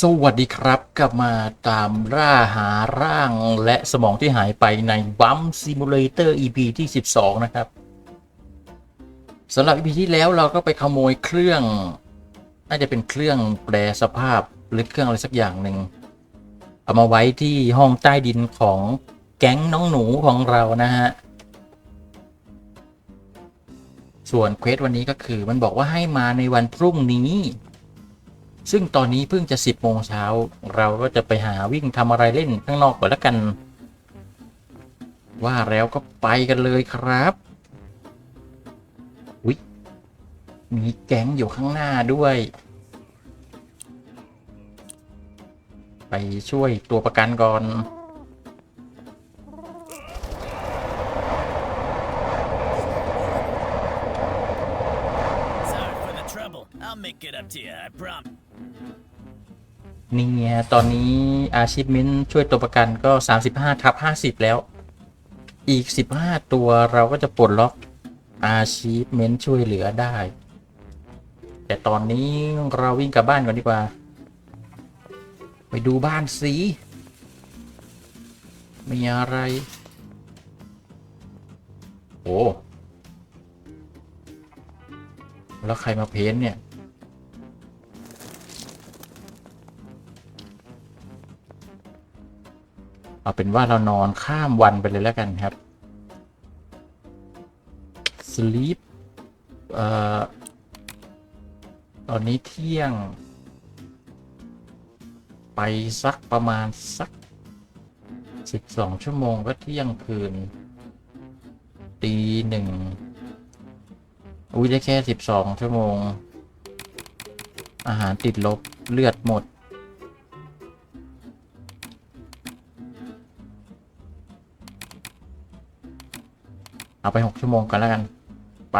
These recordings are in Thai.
สวัสดีครับ กลับมาตามล่าหาร่างและสมองที่หายไปในบัมซิมูเลเตอร์ EP ที่ 12 นะครับสำหรับ EP ที่แล้วเราก็ไปขโมยเครื่อง น่าจะเป็นเครื่องแปลสภาพ หรือเครื่องอะไรสักอย่างหนึ่ง เอามาไว้ที่ห้องใต้ดินของแก๊งน้องหนูของเรานะฮะ ส่วนเควสวันนี้ก็คือมันบอกว่าให้มาในวันพรุ่งนี้ ซึ่งตอนนี้เพิ่งจะ 10โมงเช้า เราก็จะไปหาวิ่งทำอะไรเล่นข้างนอกก่อนละกัน ว่าแล้วก็ไปกันเลยครับอุ๊ยมีแก๊งอยู่ข้างหน้าด้วย ไปช่วยตัวประกันก่อน I'll make it up to you, I promise. นี่ไงตอนนี้อาชีพมินช่วยตัวประกันก็ 35ทับ50 แล้ว อีก 15 ตัวเราก็จะปลดล็อกอาชีพเมนช่วยเหลือได้ แต่ตอนนี้เราวิ่งกลับบ้านก่อนดีกว่า ไปดูบ้านสิมีอะไร โอ้แล้วใครมาเพ้นเนี่ย เอาเป็นว่าเรานอนข้ามวันไปเลยแล้วกันครับ sleep เอ่อ ตอนนี้เที่ยง ไปสักประมาณสัก 12 ชั่วโมงก็เที่ยงคืน ตีหนึ่งอุ้ยได้แค่ 12 ชั่วโมง อาหารติดลบเลือดหมด เอาไปหกชั่วโมงกันแล้วกัน ไป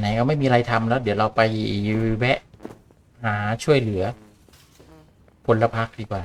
ไหน ๆ ก็ไม่มีอะไรทำแล้ว เดี๋ยวเราไปแวะ หาช่วยเหลือพลพักดีกว่า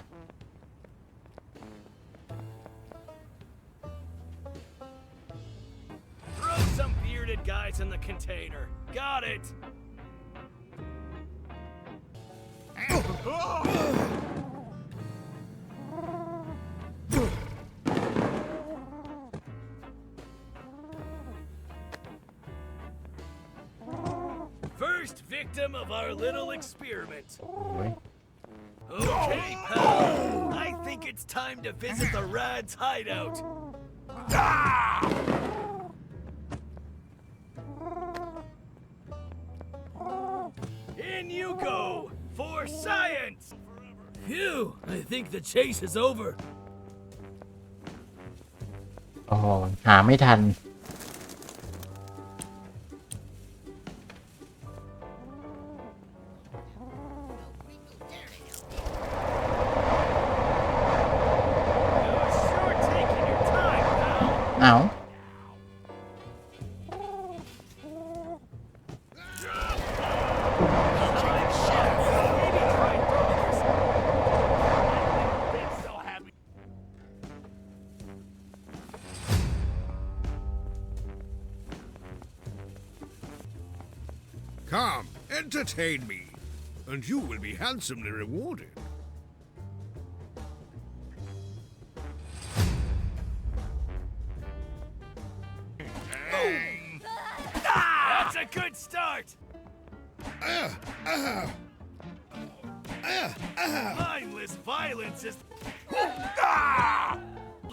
First victim of our little experiment. โอ้ย Okay, pal. I think it's time to visit the Rad's hideout. In you go for science. Phew, I think the chase is over. อ๋อหาไม่ทัน Come, entertain me, and you will be handsomely rewarded. That's a good start. Mindless violence is.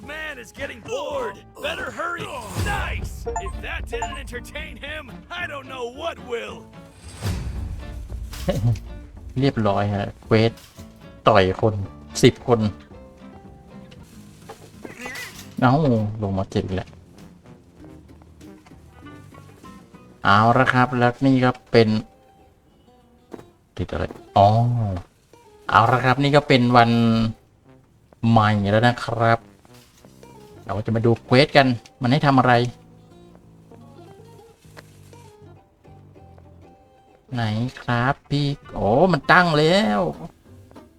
Man is getting bored. Better hurry. Nice. If that didn't entertain him, I don't know what will. เรียบร้อยฮะเควสต่อยคนสิบคน เอาลงมาเจ็บอีกแล้วเอาละครับ แล้วนี่ก็เป็นติดอะไรอ๋อเอาละครับ นี่ก็เป็นวันใหม่แล้วนะครับ เราจะมาดูเควสกัน มันให้ทำอะไร ไหนครับพี่โอ้มันตั้งแล้ว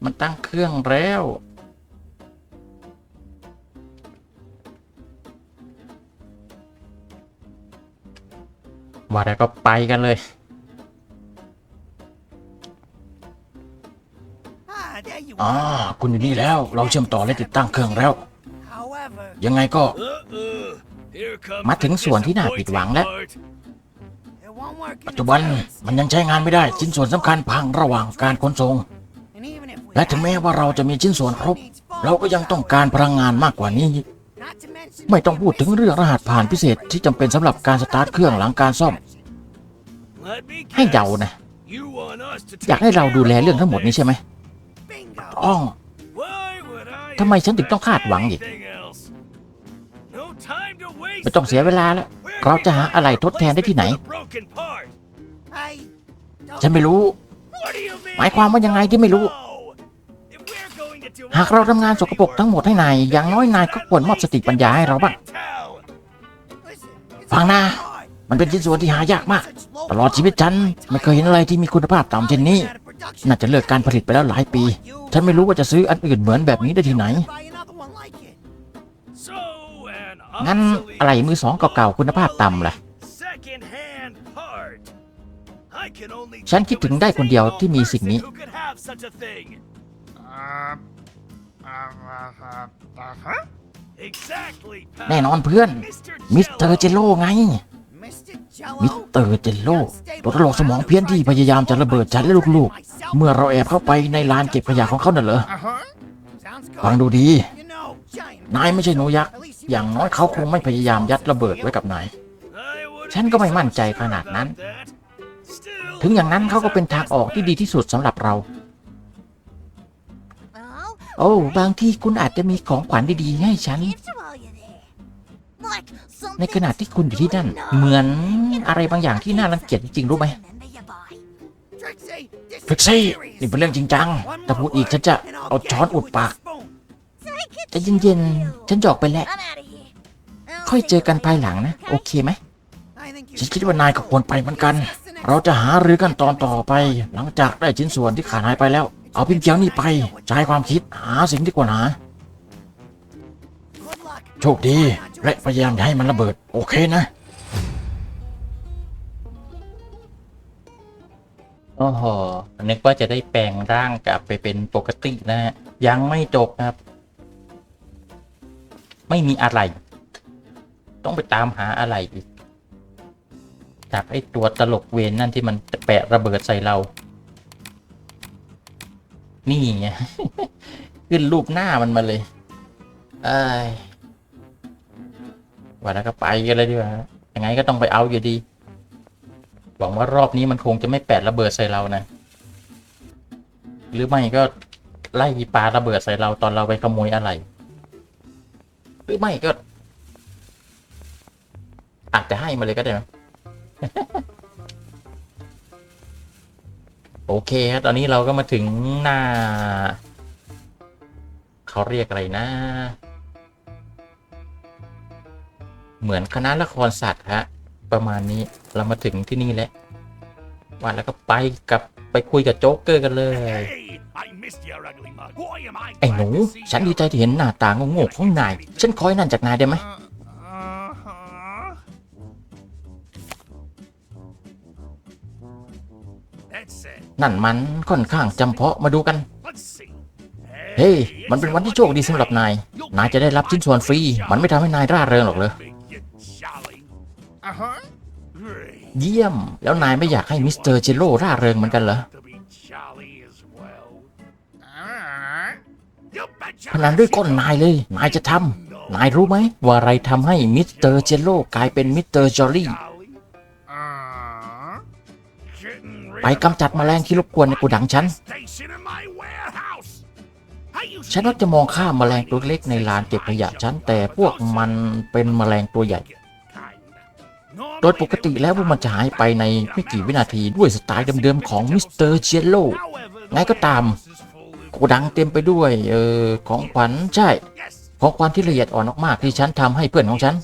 มันตั้งเครื่องแล้ว ว่าแล้วก็ไปกันเลย Ah, there you อ่า are. คุณอยู่นี่แล้ว เราเชื่อมต่อและติดตั้งเครื่องแล้ว However, ยังไงก็ Uh-uh. Here comes มาถึงส่วนที่น่าผิดหวังแล้ว ปัจจุบันมันยังใช้งานไม่ได้ชิ้นส่วนสำคัญพังระหว่างการขนส่งและถึงแม้ว่าเราจะมีชิ้นส่วนครบ เราก็ยังต้องการพลังงานมากกว่านี้ ไม่ต้องพูดถึงเรื่องรหัสผ่านพิเศษที่จำเป็นสำหรับการสตาร์ทเครื่องหลังการซ่อม ให้เดานะ อยากให้เราดูแลเรื่องทั้งหมดนี้ใช่ไหมอ้องทำไมฉันถึงต้องคาดหวังอีกไม่ต้องเสียเวลาแล้ว เรา do จะ you หา have อะไร a ทดแทนได้ที่ไหน replacement for the broken part? I don't ฉันไม่รู้ What do you mean? หมายความว่ายังไงที่ไม่รู้ No. If we're going to do หากเราทำงานสกปรกทั้งหมดให้นาย อย่างน้อยนายก็ควรมอบสติปัญญาให้เราบ้าง Tell. listen. it's ฟังนะ hard. มันเป็นชิ้นส่วนที่หายากมาก Such low ตลอดชีวิตฉันไม่เคยเห็นอะไรที่มีคุณภาพต่ำเช่นนี้ out of production. น่าจะเลิกการผลิตไปแล้วหลายปี ฉันไม่รู้ว่าจะซื้ออันอื่นเหมือนแบบนี้ได้ที่ไหน งั้นอะไรมือสองเก่าๆคุณภาพต่ำล่ะ ฉันคิดถึงได้คนเดียวที่มีสิ่งนี้ แน่นอนเพื่อน มิสเตอร์เจโลไง มิสเตอร์เจโลตัวตลกสมองเพี้ยนที่พยายามจะระเบิดฉันและลูกๆ เมื่อเราแอบเข้าไปในลานเก็บขยะของเขาน่ะเหรอ ฟังดูดี นายไม่ใช่หนูยักษ์ อย่างน้อยเขาคงไม่พยายามยัดระเบิดไว้กับนาย I wouldn't ฉันก็ไม่มั่นใจขนาดนั้น about that. Still, ถึงอย่างนั้นเขาก็เป็นทางออกที่ดีที่สุดสำหรับเรา โอ้ บางที่คุณอาจจะมีของขวัญดีๆให้ฉัน ในขณะที่คุณอยู่ที่นั่น เหมือนอะไรบางอย่างที่น่ารังเกียจจริงๆรู้ไหม Trixie, this ฟริกซี่ is นี่ serious. เป็นเรื่องจริงจัง One ถ้า more พูดอีก word ฉันจะ and I'll เอาช้อน gag อุ you ด with ปาก a spoon. แต่เย็นๆ ฉันจะออกไปแล้ว ค่อยเจอกันภายหลังนะ โอเคไหม I think you ฉันคิดว่านายก็ควรไปเหมือนกัน เราจะหารือกันตอนต่อไป หลังจากได้ชิ้นส่วนที่ขาดหายไปแล้ว เอาพิมพ์เขียวนี่ไปใช้ความคิดหาสิ่งที่ควรหา Good luck. โชคดี และพยายามอย่าให้มันระเบิด โอเคนะโอ้โหนึกว่าจะได้แปลงร่างกลับไปเป็นปกตินะฮะยังไม่จบครับ ไม่มีอะไร ต้องไปตามหาอะไรอีกจากไอ้ตัวตลกเวนนั่นที่มันแปะระเบิดใส่เรา นี่ไงขึ้นรูปหน้ามันมาเลยเอ้ว่าแล้วก็ไปกันเลยดีกว่ายังไงก็ต้องไปเอาอยู่ดี หวังว่ารอบนี้มันคงจะไม่แปดระเบิดใส่เรานะ หรือไม่ก็ไล่ปาระเบิดใส่เราตอนเราไปขโมยอะไร หรือไม่ก็ อาจจะให้มาเลยก็ได้นะโอเคครับตอนนี้เราก็มาถึงหน้า เขาเรียกอะไรนะ เหมือนคณะละครสัตว์ฮะ ประมาณนี้เรามาถึงที่นี่แล้วว่าแล้วก็ไปกับไปคุยกับโจ๊กเกอร์กันเลย Hey, I missed your ugly mug. Boy, am I ไอ้ glad หนู to see ฉัน you. ดีใจที่เห็นหน้าตาโง่ๆของนาย ฉันคอยนั่นจากนายได้ไหม Uh-huh. That's it. นั่นมันค่อนข้างจำเพาะมาดูกัน Let's see. เฮ้ย มันเป็นวันที่โชคดีสำหรับนาย นายจะได้รับชิ้นส่วนฟรี มันไม่ทำให้นายร่าเริงหรอกเลย Make you jolly. Uh-huh. Great. เยี่ยม แล้วนายไม่อยากให้มิสเตอร์เจโร่ร่าเริงเหมือนกันเหรอ พนันด้วยก้นนายเลย นายจะทำนายรู้ไหม ว่าอะไรทำให้มิสเตอร์เจโร่กลายเป็นมิสเตอร์จอรี่ไปกำจัดแมลงที่รบกวนในกูดังฉัน ฉันว่าจะมองข้ามแมลงตัวเล็กในลานเก็บขยะฉัน แต่พวกมันเป็นแมลงตัวใหญ่ โดยปกติแล้วพวกมันจะหายไปในไม่กี่วินาทีด้วยสไตล์เดิมๆของมิสเตอร์เจโร่ไงก็ตาม โกดังเต็มไปด้วยเออของขวัญใช่ ของขวัญที่ละเอียดอ่อนมากๆที่ฉันทำให้เพื่อนของฉัน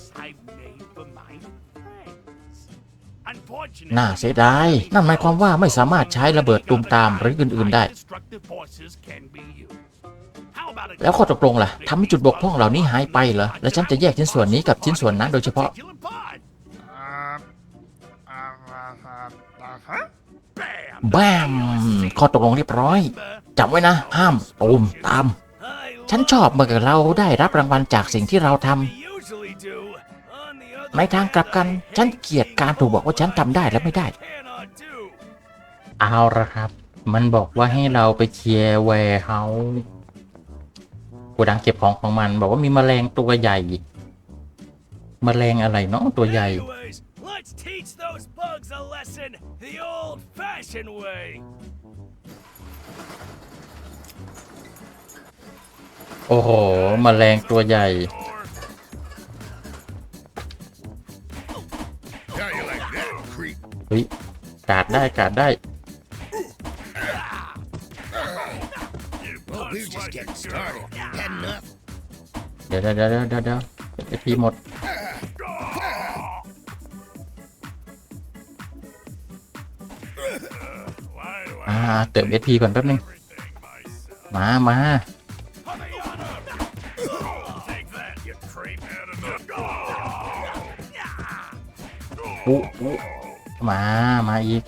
unfortunate. น่าเสียดาย นั่นหมายความว่าไม่สามารถใช้ระเบิดตูมตามหรืออื่นๆได้ Destructive forces can be used. How about a แล้วข้อตกลงล่ะทำให้จุดบกพร่องเหล่านี้หายไปเหรอ และฉันจะแยกชิ้นส่วนนี้กับชิ้นส่วนนั้นโดยเฉพาะ particular part? แบมข้อตกลงเรียบร้อย จำไว้นะ ห้ามตูมตาม I ฉันชอบเมื่อเราได้รับรางวัลจากสิ่งที่เราทำ we usually do. On the other ในทางกลับกัน ฉันเกลียดการถูกบอกว่าฉันทำได้และไม่ได้ cannot do. เอาละครับ มันบอกว่าให้เราไปเคลียร์แวร์เฮาส์โกดังเก็บของของมัน บอกว่ามีแมลงตัวใหญ่ แมลงอะไรเนาะตัวใหญ่ Anyways, let's teach those bugs a lesson the old-fashioned way. โอ้โหมแมลงตัวใหญ่ เฮ้ย กาดได้กาดได้ เดี๋ยวเดี๋ยวเดี๋ยวเดี๋ยวเดี๋ยวไอพีหมด อ่า เติมเอพีก่อนแป๊บนึง มามาุมา มาอีก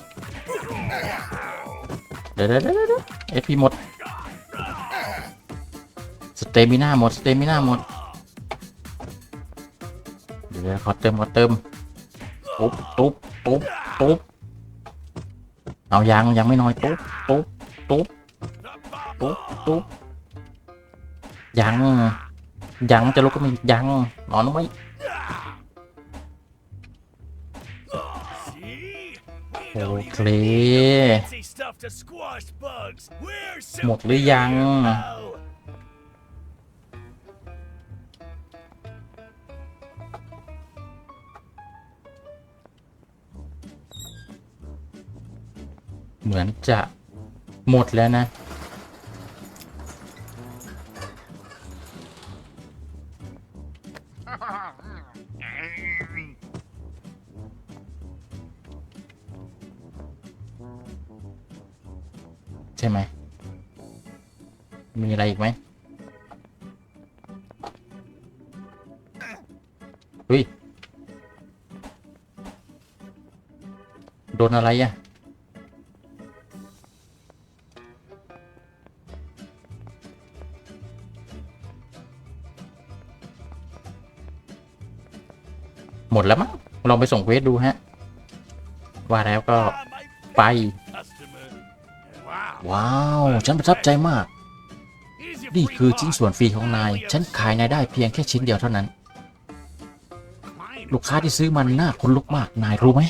เดี๋ยวเดี๋ยวเดี๋ยวเดี๋ยวเอพีหมด สเตมิน่าหมด สเตมิน่าหมด เดี๋ยวเขอเติมขอเติมตุ๊บตุ๊บตุ๊บตุ๊บเอายังยังไม่น้อยตุ๊บตุ๊บตุ๊บตุ๊บตุ๊บยังยังจะลุกก็ไม่ยังนอนไว้ โอเค หมดหรือยัง เหมือนจะหมดแล้วนะ ฮ้ย โดนอะไรอะหมดแล้วมั้งลองไปส่งเวสดูฮะ ว่าแล้วก็ไป ว้าว ฉันประทับใจมาก นี่คือชิ้นส่วนฟรีของนาย ฉันขายนายได้เพียงแค่ชิ้นเดียวเท่านั้น ลูกค้าที่ซื้อมันน่าคุ้นลุกมาก นายรู้ไหม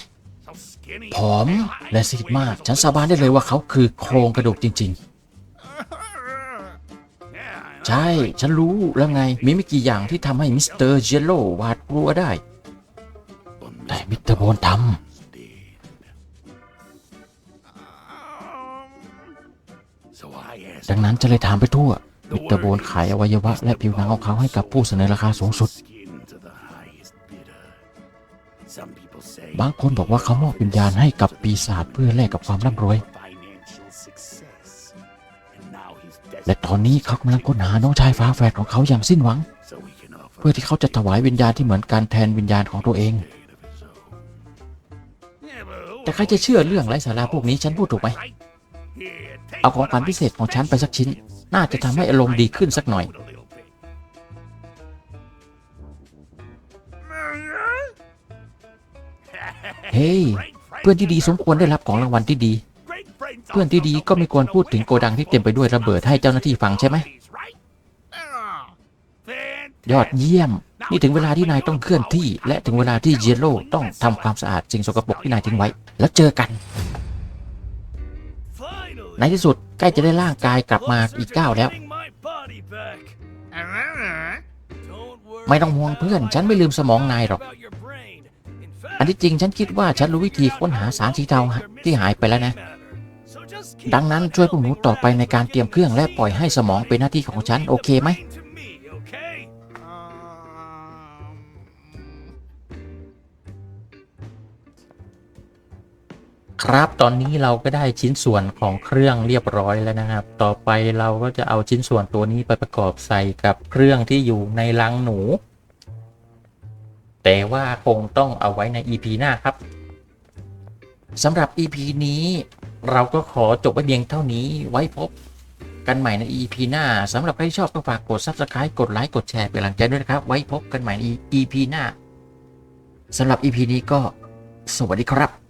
ผอมและซีดมาก ฉันสาบานได้เลยว่าเขาคือโครงกระดูกจริง ๆ ใช่ ฉันรู้แล้วไง มีไม่กี่อย่างที่ทำให้มิสเตอร์เจโร่หวาดกลัวได้ แต่มิสเตอร์โบนทำดังนั้นจะเลยถามไปทั่วมิสเตอร์โบนขายอวัยวะและผิวหนังของเขาให้กับผู้เสนอราคาสูงสุด บางคนบอกว่าเขามอบวิญญาณให้กับปีศาจเพื่อแลกกับความร่ำรวย financial success. And now he's และตอนนี้เขากำลังค้นหาน้องชายฝาแฝดของเขาอย่างสิ้นหวัง so he can offer เพื่อที่เขาจะถวายวิญญาณที่เหมือนกันแทนวิญญาณของตัวเอง of his own. Yeah, but who แต่ใครจะเชื่อเรื่องไร้สาระพวกนี้ฉันพูดถูกไหม right? Here, take เอาของ one ขวัญ of พิ my เศษของฉันไปสักชิ้น specials. น่าจะทำให้อารมณ์ดีขึ้นสักหน่อย เฮ้ย เพื่อนที่ดีสมควรได้รับของรางวัลที่ดี เพื่อนที่ดีก็ไม่ควรพูดถึงโกดังที่เต็มไปด้วยระเบิดให้เจ้าหน้าที่ฟังใช่ไหม ยอดเยี่ยม นี่ถึงเวลาที่นายต้องเคลื่อนที่ และถึงเวลาที่เยลโล่ต้องทำความสะอาดสิ่งสกปรกที่นายทิ้งไว้ แล้วเจอกัน ในที่สุดใกล้จะได้ร่างกายกลับมาอีกก้าวแล้ว ไม่ต้องห่วงเพื่อน ฉันไม่ลืมสมองนายหรอก นที่จริงฉันคิดว่าฉันรู้วิธีค้นหาสารสีเทาที่หายไปแล้วนะ ดังนั้นช่วยพวกหนูต่อไปในการเตรียมเครื่องและปล่อยให้สมองเป็นหน้าที่ของฉันโอเคไหมครับตอนนี้เราก็ได้ชิ้นส่วนของเครื่องเรียบร้อยแล้วนะครับ ต่อไปเราก็จะเอาชิ้นส่วนตัวนี้ไปประกอบใส่กับเครื่องที่อยู่ในลังหนู แต่ว่าคงต้องเอาไว้ใน EP หน้าครับสำหรับ EP นี้เราก็ขอจบไว้เพียงเท่านี้ไว้พบกันใหม่ใน EP หน้าสำหรับใครชอบก็ฝากกด Subscribe กดไลค์กดแชร์เป็นกำลังใจด้วยนะครับ ไว้พบกันใหม่ใน EP หน้าสำหรับ EP นี้ก็สวัสดีครับ